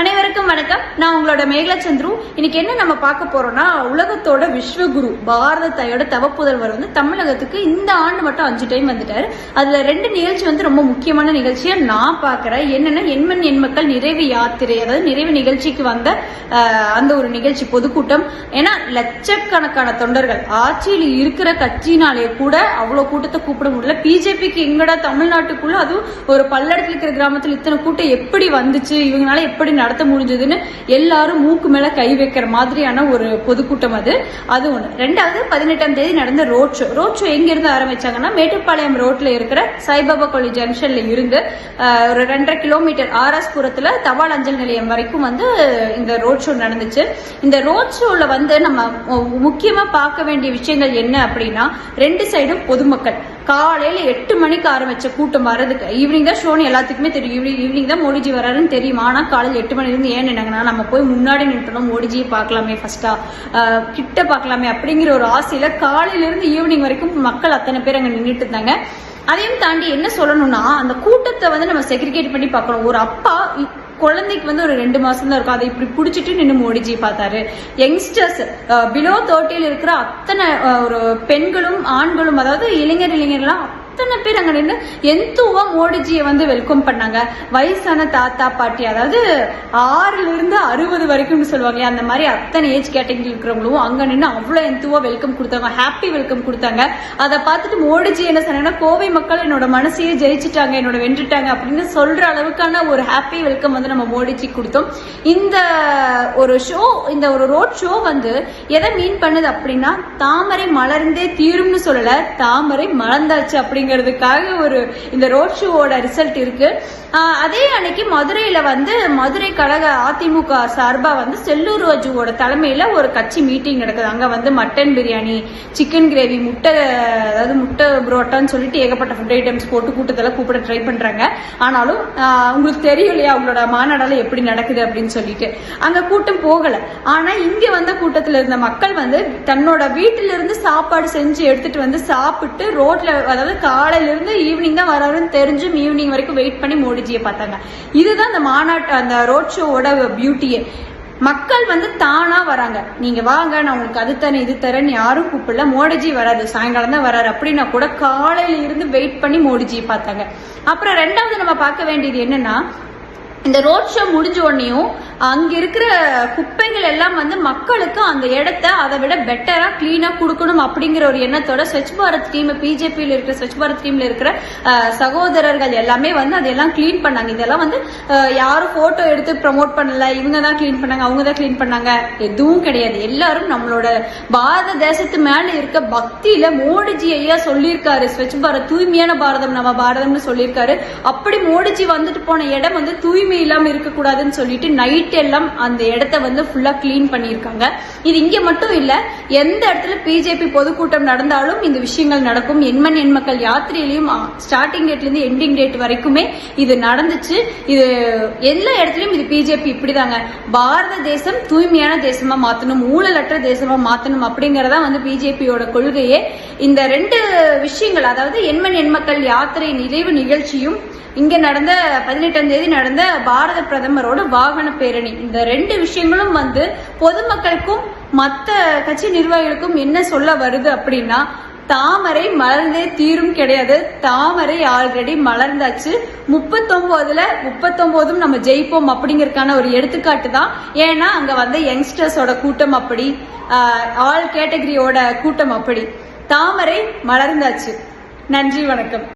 அனைவருக்கும் வணக்கம். நான் உங்களோட மேகலச்சந்திரு. இன்னைக்கு என்ன நம்ம பார்க்க போறோம்னா உலகத்தோட விஸ்வகுரு பாரத தாயோட தவப்புதல்வர் வந்து தமிழகத்துக்கு இந்த ஆண்டு மட்டும் அஞ்சு டைம் வந்துட்டாரு. அதுல ரெண்டு நிகழ்ச்சி வந்து ரொம்ப முக்கியமான நிகழ்ச்சியா நான் பாக்குறேன் என்னன்னா எண்மண் எண்மக்கள் நிறைவு யாத்திரை அதாவது நிறைவு நிகழ்ச்சிக்கு வந்த அந்த ஒரு நிகழ்ச்சி பொதுக்கூட்டம். ஏன்னா லட்சக்கணக்கான தொண்டர்கள் ஆட்சியில் இருக்கிற கட்சினாலே கூட அவ்வளவு கூட்டத்தை கூப்பிட முடியல. பிஜேபிக்கு எங்கடா தமிழ்நாட்டுக்குள்ள அதுவும் ஒரு பல்லடத்துல இருக்கிற கிராமத்தில் இத்தனை கூட்டம் எப்படி வந்துச்சு? இவங்களால எப்படி நடத்த முடிஞ்சதுன்னு எல்லாரும் மூக்கு மேல கை வைக்கிற மாதிரியான ஒரு பொதுக்கூட்டம் அது. அது ஒண்ணு. ரெண்டாவது பதினெட்டாம் தேதி நடந்த ரோட் ஷோ ரோட் ஷோ எங்க இருந்து ஆரம்பிச்சாங்கன்னா மேட்டுப்பாளையம் ரோட்ல இருக்கிற சாய்பாபா காலேஜ் ஜங்ஷன்ல இருந்து ஒரு ரெண்டரை கிலோமீட்டர் ஆராஸ்புரத்துல தபால் அஞ்சல் நிலையம் வரைக்கும் வந்து இந்த ரோட் ஷோ நடந்துச்சு. இந்த ரோட் ஷோல வந்து நம்ம முக்கியமாக முக்கியமா பார்க்க வேண்டிய விஷயங்கள் என்ன அப்படின்னா ரெண்டு சைடும் பொதுமக்கள். காலையில எட்டு மணிக்கு ஆரம்பிச்ச கூட்டம் வர்றதுக்கு ஈவினிங் தான் ஷோனு எல்லாத்துக்குமே தெரியும். ஈவினிங் ஈவினிங் தான் மோடிஜி வராருன்னு தெரியும். ஆனால் காலையில் எட்டு மணிலேருந்து ஏன் நின்னாங்கன்னா நம்ம போய் முன்னாடி நின்றுனோம் மோடிஜியை பார்க்கலாமே ஃபர்ஸ்டா கிட்ட பார்க்கலாமே அப்படிங்கிற ஒரு ஆசையில காலையில இருந்து ஈவினிங் வரைக்கும் மக்கள் அத்தனை பேர் அங்கே நின்றுட்டு இருந்தாங்க. அதையும் தாண்டி என்ன சொல்லணும்னா அந்த கூட்டத்தை வந்து நம்ம செக்ரிகேட் பண்ணி பார்க்கணும். ஒரு அப்பா குழந்தைக்கு வந்து ஒரு ரெண்டு மாசம் தான் இருக்கும். அதை இப்படி பிடிச்சிட்டு நின்று மோடிஜி பார்த்தாரு. யங்ஸ்டர்ஸ் பிலோ தேர்ட்டியில் இருக்கிற அத்தனை ஒரு பெண்களும் ஆண்களும் அதாவது இளைஞர் இளைஞர்லாம் அத்தனை பேர் அங்கே நின்று எந்தூவா மோடிஜியை வந்து வெல்கம் பண்ணாங்க? வயசான தாத்தா பாட்டி அதாவது ஆறுலேருந்து அறுபது வரைக்கும் சொல்லுவாங்க. அந்த மாதிரி அத்தனை ஏஜ் கேட்டகரி இருக்கிறவங்களும் அங்கே நின்று அவ்வளோ எந்தவா வெல்கம் கொடுத்தாங்க. ஹாப்பி வெல்கம் கொடுத்தாங்க. அதை பார்த்துட்டு மோடிஜி என்ன சொன்னாங்கன்னா கோவை மக்கள் என்னோட மனசையே ஜெயிச்சிட்டாங்க என்னோட வென்றுட்டாங்க அப்படின்னு சொல்கிற அளவுக்கான ஒரு ஹாப்பி வெல்கம் வந்து நம்ம மோடிஜி கொடுத்தோம். இந்த ஒரு ஷோ இந்த ஒரு ரோட் ஷோ வந்து எதை மீன் பண்ணுது அப்படின்னா தாமரை மலர்ந்தே தீரும்னு சொல்லலை தாமரை மலர்ந்தாச்சு அப்படிங்கிறதுக்காக ஒரு இந்த ரோட் ஷோவோட ரிசல்ட் இருக்கு. அதே அன்னைக்கு மதுரையில வந்து மதுரை கழக அதிமுக சார்பா வந்து செல்லூர் ராஜுவோட தலைமையில ஒரு கட்சி மீட்டிங் நடக்குது. அங்க வந்து மட்டன் பிரியாணி சிக்கன் கிரேவி முட்டை அதாவது முட்டை புரோட்டான்னு சொல்லிட்டு ஏகப்பட்ட ஃபுட் ஐட்டம்ஸ் போட்டு கூட்டத்தில் கூப்பிட ட்ரை பண்றாங்க. ஆனாலும் உங்களுக்கு தெரியும் இல்லையா அவங்களோட மாநாடால எப்படி நடக்குது அப்படின்னு சொல்லிட்டு. அங்க கூட்டம் போகல. ஆனா இங்க வந்த கூட்டத்தில் இருந்த மக்கள் வந்து தன்னோட வீட்டிலிருந்து சாப்பாடு செஞ்சு எடுத்துட்டு வந்து சாப்பிட்டு ரோட்ல அதாவது காலையில இருந்து ஈவினிங் தான் வராருன்னு தெரிஞ்சும் ஈவினிங் வரைக்கும் வெயிட் பண்ணி மோடிஜியை பார்த்தாங்க. இதுதான் அந்த மாநாட்டு அந்த ரோட் ஷோவோட பியூட்டியே மக்கள் வந்து தானா வராங்க. நீங்க வாங்க நான் உங்களுக்கு அது தரேன் இது தரேன்னு யாரும் கூப்பிடல. மோடிஜி வராது சாயங்காலம் தான் வராரு. அப்படின்னா கூட காலையில இருந்து வெயிட் பண்ணி மோடிஜியை பார்த்தாங்க. அப்புறம் ரெண்டாவது நம்ம பார்க்க வேண்டியது என்னன்னா இந்த ரோட் ஷோ முடிஞ்ச உடனேயும் அங்க இருக்கிற குப்பைகள் எல்லாம் வந்து மக்களுக்கு அந்த இடத்த அதை விட பெட்டரா கிளீனா கொடுக்கணும் அப்படிங்கிற ஒரு எண்ணத்தோட ஸ்வச் பாரத் டீம் பிஜேபியில் இருக்கிற ஸ்வச் பாரத் டீம்ல இருக்கிற சகோதரர்கள் எல்லாமே வந்து அதெல்லாம் க்ளீன் பண்ணாங்க. இதெல்லாம் வந்து யாரும் போட்டோ எடுத்து ப்ரமோட் பண்ணல. இவங்க தான் க்ளீன் பண்ணாங்க. அவங்க தான் க்ளீன் பண்ணாங்க. எதுவும் கிடையாது. எல்லாரும் நம்மளோட பாரத தேசத்து மேல இருக்க பக்தியில மோடிஜி ஐயா சொல்லியிருக்காரு. ஸ்வச் பாரத் தூய்மையான பாரதம் நம்ம பாரதம்னு சொல்லியிருக்காரு. அப்படி மோடிஜி வந்துட்டு போன இடம் வந்து தூய்மை இல்லாம இருக்கக்கூடாதுன்னு சொல்லிட்டு நைட் எல்லாம் அந்த இடத்த வந்து ஃபுல்லா க்ளீன் பண்ணியிருக்காங்க. இது இங்க மட்டும் இல்ல எந்த இடத்துல பிஜேபி பொதுக்கூட்டம் நடந்தாலும் இந்த விஷயங்கள் நடக்கும். எண்மண் எண்மக்கள் யாத்திரையிலையும் ஸ்டார்டிங் டேட்ல இருந்து எண்டிங் டேட் வரைக்குமே இது நடந்துச்சு. இது எல்லா இடத்துலயும் இது பிஜேபி இப்படிதாங்க. பாரத தேசம் தூய்மையான தேசமா மாத்தணும் ஊழலற்ற தேசமா மாத்தணும் அப்படிங்கறதா வந்து பிஜேபியோட கொள்கையே. இந்த ரெண்டு விஷயங்கள் அதாவது எண்மண் எண்மக்கள் யாத்திரை நிறைவு நிகழ்ச்சியும் இங்க நடந்த பதினெட்டாம் தேதி நடந்த பாரத பிரதமரோட வாகன பேரணி. இந்த ரெண்டு விஷயங்களும் வந்து பொதுமக்களுக்கும் மற்ற கட்சி நிர்வாகிகளுக்கும் என்ன சொல்ல வருது அப்படின்னா தாமரை மலர்ந்தே தீரும் கிடையாது. தாமரை ஆல்ரெடி மலர்ந்தாச்சு. முப்பத்தொன்பதுல முப்பத்தொன்பதும் நம்ம ஜெயிப்போம் அப்படிங்கிறதுக்கான ஒரு எடுத்துக்காட்டு தான். ஏன்னா அங்க வந்த யங்ஸ்டர்ஸோட கூட்டம் அப்படி ஆல் கேட்டகரியோட கூட்டம் அப்படி. தாமரை மலர்ந்தாச்சு. நன்றி வணக்கம்.